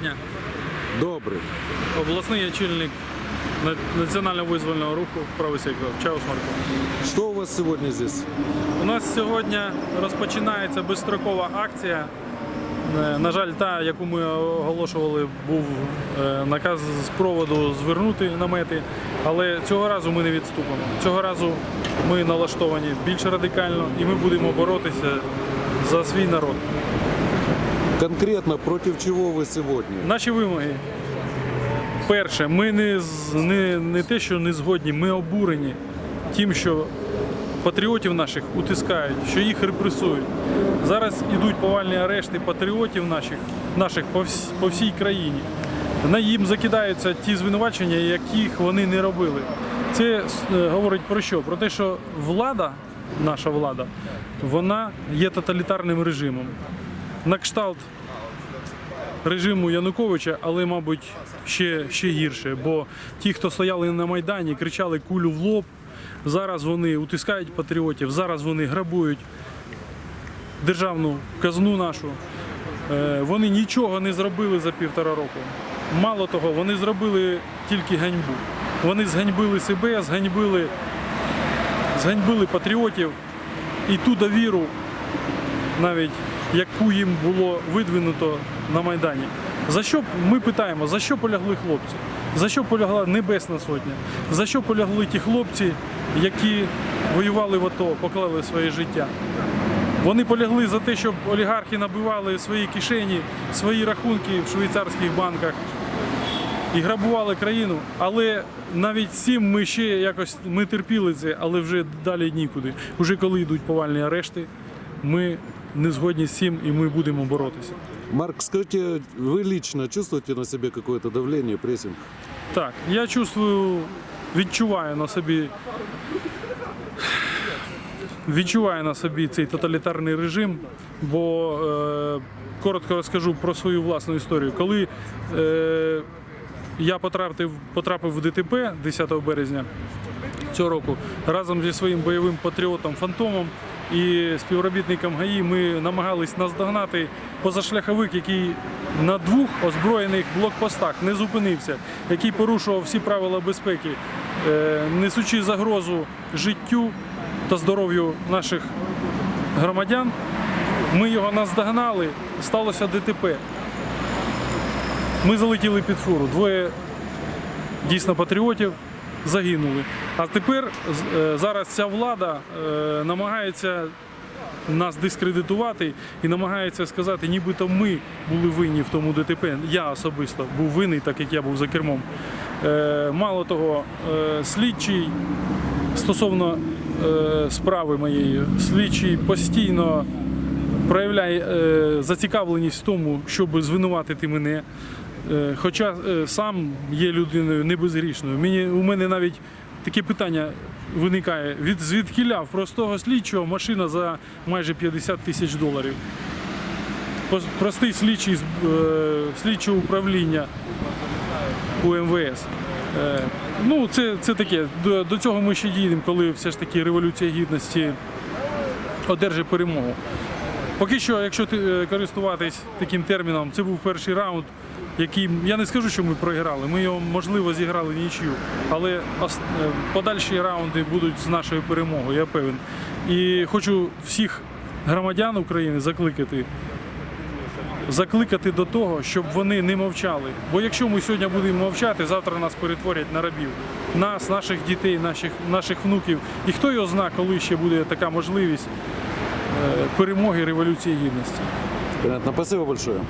дня. Добрий. Обласний очільник на- національного визвольного руху правий сектор Чаус Марко. Что у вас сегодня здесь? У нас сьогодні розпочинається безстрокова акція. Е, На жаль, та, яку ми оголошували, був е, наказ з проводу звернути намети, але цього разу ми не відступимо. Цього разу ми налаштовані більш радикально і ми будемо боротися за свій народ. Конкретно против чего вы сегодня? Наші вимоги. Перше, ми не, не, не те, що не згодні, ми обурені тим, що патріотів наших утискають, що їх репресують. Зараз ідуть повальні арешти патріотів наших, наших по, вс- по всій країні. На їм закидаються ті звинувачення, яких вони не робили. Це е, говорить про що? Про те, що влада, наша влада, вона є тоталітарним режимом. На кшталт режиму Януковича, але, мабуть, ще, ще гірше. Бо ті, хто стояли на Майдані, кричали кулю в лоб. Зараз вони утискають патріотів, зараз вони грабують державну казну нашу. Е, Вони нічого не зробили за півтора року. Мало того, вони зробили тільки ганьбу. Вони зганьбили себе, зганьбили, зганьбили патріотів і ту довіру, навіть яку їм було видвинуто на Майдані. За що ми питаємо, за що полягли хлопці? За що полягла Небесна Сотня? За що полягли ті хлопці, які воювали в АТО, поклали своє життя? Вони полягли за те, щоб олігархи набивали свої кишені, свої рахунки в швейцарських банках і грабували країну. Але навіть цим ми ще якось ми терпіли це, але вже далі нікуди. Уже коли йдуть повальні арешти, ми не згодні з цим і ми будемо боротися. Марк, скажите, вы лично чувствуете на себе какое-то давление, прессинг? Так, я чувствую, відчуваю на собі. Відчуваю на собі цей тоталітарний режим, бо е, коротко розкажу про свою власну історію. Коли е, я потрапив, потрапив в ДТП 10 березня цього року разом зі своїм бойовим патріотом Фантомом і співробітником ГАІ ми намагались наздогнати позашляховик, який на двох озброєних блокпостах не зупинився, який порушував всі правила безпеки, е, несучи загрозу життю та здоров'ю наших громадян. Ми його наздогнали, сталося ДТП. Ми залетіли під фуру. Двоє дійсно патріотів загинули. А тепер е, зараз ця влада е, намагається нас дискредитувати і намагається сказати, нібито ми були винні в тому ДТП. Я особисто був винний, так як я був за кермом. Е, Мало того, слідчий стосовно справи моєї, слідчий постійно проявляє зацікавленість в тому, щоб звинуватити мене. Е, Хоча е, сам є людиною не безгрішною. Мені, у мене навіть таке питання виникає: від звідкіля в простого слідчого машина за майже 50 тисяч доларів. Простий слідчий з е, слідчого управління у МВС. Ну, це, це таке. До, до цього ми ще дійдемо, коли все ж таки революція гідності одержить перемогу. Поки що, якщо е, користуватись таким терміном, це був перший раунд, який я не скажу, що ми програли. Ми його можливо зіграли нічию, але е, подальші раунди будуть з нашою перемогою, я певен. І хочу всіх громадян України закликати. Закликати до того, щоб вони не мовчали. Бо якщо ми сьогодні будемо мовчати, завтра нас перетворять на рабів. Нас, наших дітей, наших, наших внуків. І хто його зна, коли ще буде така можливість перемоги Революції Гідності. Понятно, спасибо большое.